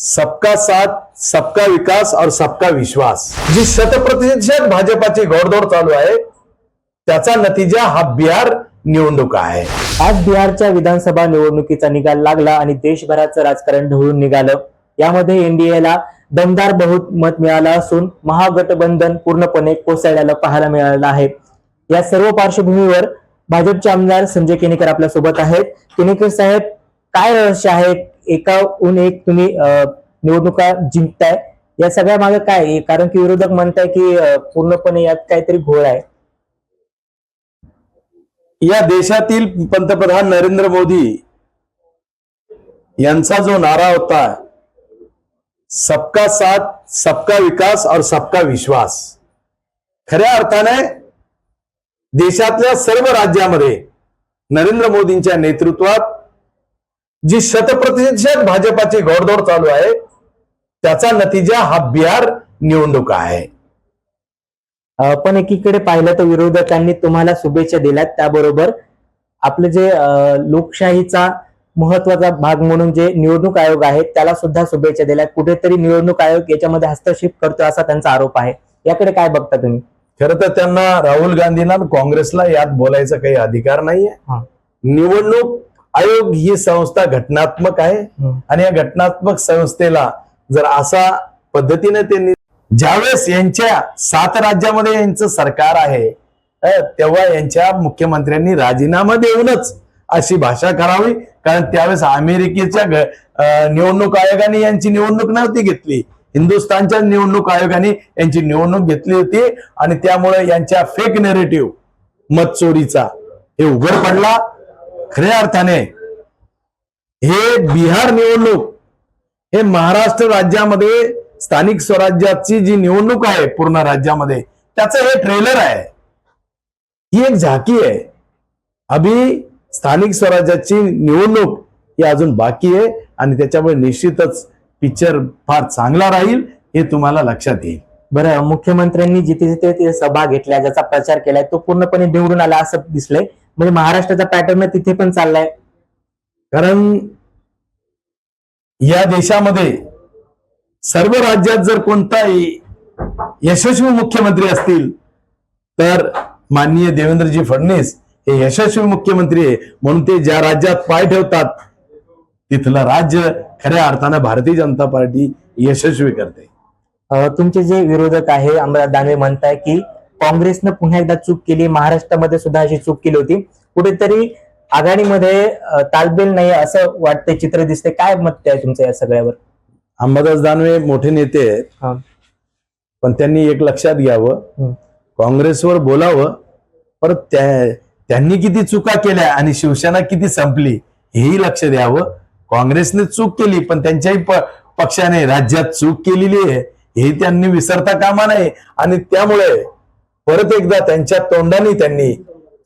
सबका साथ सबका विकास और सबका विश्वास. जी शतप्रतिशत भाजपाची घोडदौड चालू आहे. त्याचा नतीजा हा बिहार निवडणूक आहे. आज बिहारच्या विधानसभा निवडणुकीचा निकाल लागला आणि देशभराचं राजकारण ढवळून निघालं. यामध्ये एनडीएला दमदार बहुमत मिळालं असून महागठबंधन पूर्णपणे कोसळल्याला पाहायला मिळालं आहे. या सर्व पार्श्वभूमीवर भाजपचे आमदार संजय केनेकर आपल्यासोबत आहेत. केनेकर साहेब काय रहस्य आहे? एकाहून एक तुम्ही निवडणुका जिंकताय. या सगळ्या मागे काय आहे? कारण की विरोधक म्हणताय की पूर्णपणे यात काहीतरी घोळ आहे. या देशातील पंतप्रधान नरेंद्र मोदी यांचा जो नारा होता सबका साथ सबका विकास और सबका विश्वास. खऱ्या अर्थाने देशातल्या सर्व राज्यामध्ये नरेंद्र मोदींच्या नेतृत्वात जी शतप्रतिशत भाजपाची घोडदौड चालू आहे त्याचा नतीजा हा बिहार निवडणूक आहे. पण एकीकडे पाहिलं तर विरोधकांनी तुम्हाला शुभेच्छा दिल्यात. त्याबरोबर आपलं जे लोकशाहीचा महत्त्वाचा भाग म्हणून जे निवडणूक आयोग आहे त्याला सुद्धा शुभेच्छा दिल्यात. कुठेतरी निवडणूक आयोग याच्यामध्ये हस्तक्षेप करतोय असा त्यांचा आरोप आहे. याकडे काय बघता तुम्ही? खरं तर त्यांना राहुल गांधींना काँग्रेसला यात बोलायचा काही अधिकार नाहीये. निवडणूक आयोग ही संस्था घटनात्मक आहे. आणि या घटनात्मक संस्थेला जर असा पद्धतीने त्यांनी ज्यावेळेस यांच्या सात राज्यामध्ये यांचं सरकार आहे तेव्हा यांच्या मुख्यमंत्र्यांनी राजीनामा देऊनच अशी भाषा करावी. कारण त्यावेळेस अमेरिकेच्या निवडणूक आयोगाने यांची निवडणूक नव्हती घेतली. हिंदुस्थानच्या निवडणूक आयोगाने यांची निवडणूक घेतली होती. आणि त्यामुळे यांच्या फेक नेरेटिव्ह मत चोरीचा हे उघड पडला. खऱ्या अर्थाने हे बिहार निवडणूक हे महाराष्ट्र राज्यामध्ये स्थानिक स्वराज्याची जी निवडणूक आहे पूर्ण राज्यामध्ये त्याचं हे ट्रेलर आहे. ही एक झाकी आहे. अभि स्थानिक स्वराज्याची निवडणूक ही अजून बाकी आहे आणि त्याच्यामुळे निश्चितच पिक्चर फार चांगला राहील हे तुम्हाला लक्षात येईल. बरं मुख्यमंत्र्यांनी जिथे जिथे ते सभा घेतल्या ज्याचा प्रचार केलाय तो पूर्णपणे निवडून आला असं दिसलंय. म्हणजे महाराष्ट्राचा पॅटर्न तिथे पण चाललाय. कारण या देशामध्ये सर्व राज्यात जर कोणताही यशस्वी मुख्यमंत्री असतील तर माननीय देवेंद्रजी फडणवीस हे यशस्वी मुख्यमंत्री आहे. म्हणून ते ज्या राज्यात पाय ठेवतात तिथलं राज्य खऱ्या अर्थानं भारतीय जनता पार्टी यशस्वी करते. तुमचे जे विरोधक आहे आम्हाला दानवे म्हणताय की काँग्रेसनं पुन्हा एकदा चूक केली महाराष्ट्रामध्ये सुद्धा अशी चूक केली होती. कुठेतरी आघाडीमध्ये अ, तालमेल नाही असं वाटतंय चित्र दिसते काय मत आहे तुमचं या सगळ्यावर? अंबादास दानवे मोठे नेते आहेत. पण त्यांनी एक लक्षात घ्यावं. काँग्रेसवर बोलावं. परत त्या- त्यांनी किती चुका केल्या आणि शिवसेना किती संपली हेही लक्ष द्यावं. काँग्रेसने चूक केली पण त्यांच्याही पक्षाने राज्यात चूक केलेली आहे. हे त्यांनी विसरता कामा नये. आणि त्यामुळे परत एकदा त्यांच्या तोंडाने त्यांनी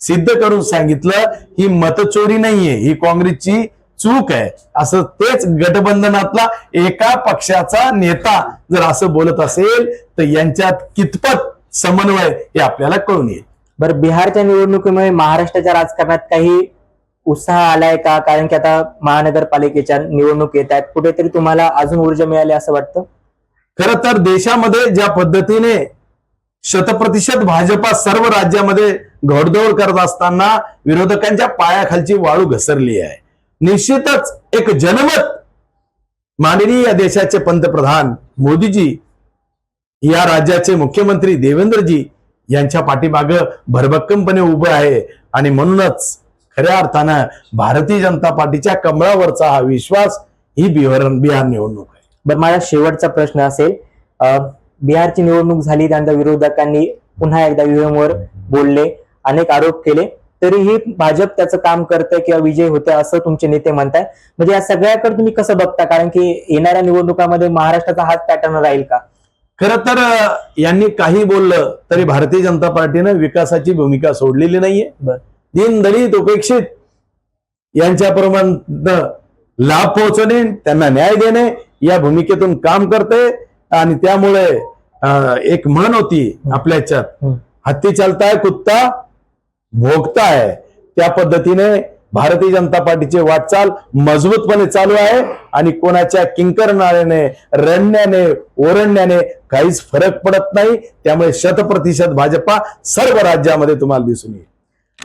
सिद्ध करून सांगितलं ही मतचोरी नाहीये ही काँग्रेसची चूक आहे. असं तेच गठबंधनातला एका पक्षाचा नेता जर असं बोलत असेल तर यांच्यात कितपत समन्वय हे आपल्याला कळून येईल. बरं बिहारच्या निवडणुकीमुळे महाराष्ट्राच्या राजकारणात काही उत्साह आलाय का? कारण की आता महानगरपालिकेच्या निवडणूक येत आहेत. कुठेतरी तुम्हाला अजून ऊर्जा मिळाली असं वाटतं? खर तर देशामध्ये ज्या पद्धतीने शतप्रतिशत भाजपा सर्व राज्यामध्ये घोडदौड करत असताना विरोधकांच्या पायाखालची वाळू घसरली आहे. निश्चितच एक जनमत माननीय या देशाचे पंतप्रधान मोदीजी या राज्याचे मुख्यमंत्री देवेंद्रजी यांच्या पाठीमागं भरभक्कमपणे उभं आहे आणि म्हणूनच खऱ्या अर्थानं भारतीय जनता पार्टीच्या कमळावरचा हा विश्वास ही बिहार बिहार निवडणूक आहे. बरं माझा शेवटचा प्रश्न असेल अं, बिहारची निवडणूक झाली त्यानंतर विरोधकांनी पुन्हा एकदा EVM वर बोलले अनेक आरोप केले. तरीही भाजप त्याचं काम करतंय किंवा विजय होतोय असं तुमचे नेते म्हणताय म्हणजे या सगळ्याकडे तुम्ही कसं बघता? कारण की येणाऱ्या निवडणुकामध्ये महाराष्ट्राचा हाच पॅटर्न राहील का? खर तर यांनी काही बोललं तरी भारतीय जनता पार्टीनं विकासाची भूमिका सोडलेली नाहीये. दलित उपेक्षित यांच्याप्रमाणे लाभ पोहोचवणे त्यांना न्याय देणे या भूमिकेतून काम करते आणि त्यामुळे एक म्हण होती आपल्या ह्याच्यात. हत्ती चालताय कुत्ता भोगताय. त्या पद्धतीने भारतीय जनता पार्टीची वाटचाल मजबूतपणे चालू आहे आणि कोणाच्या किंकरनाळ्याने रडण्याने ओरडण्याने काहीच फरक पडत नाही. त्यामुळे शतप्रतिशत भाजपा सर्व राज्यामध्ये तुम्हाला दिसून येईल.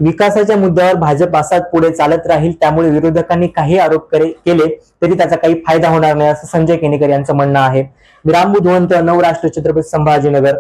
विकासाच्या मुद्द्यावर भाजप असाच पुढे चालत राहील त्यामुळे विरोधकांनी काही आरोप केले तरी त्याचा काही फायदा होणार नाही असं संजय केनेकर यांचं म्हणणं आहे. मी राम नवराष्ट्र छत्रपती संभाजीनगर.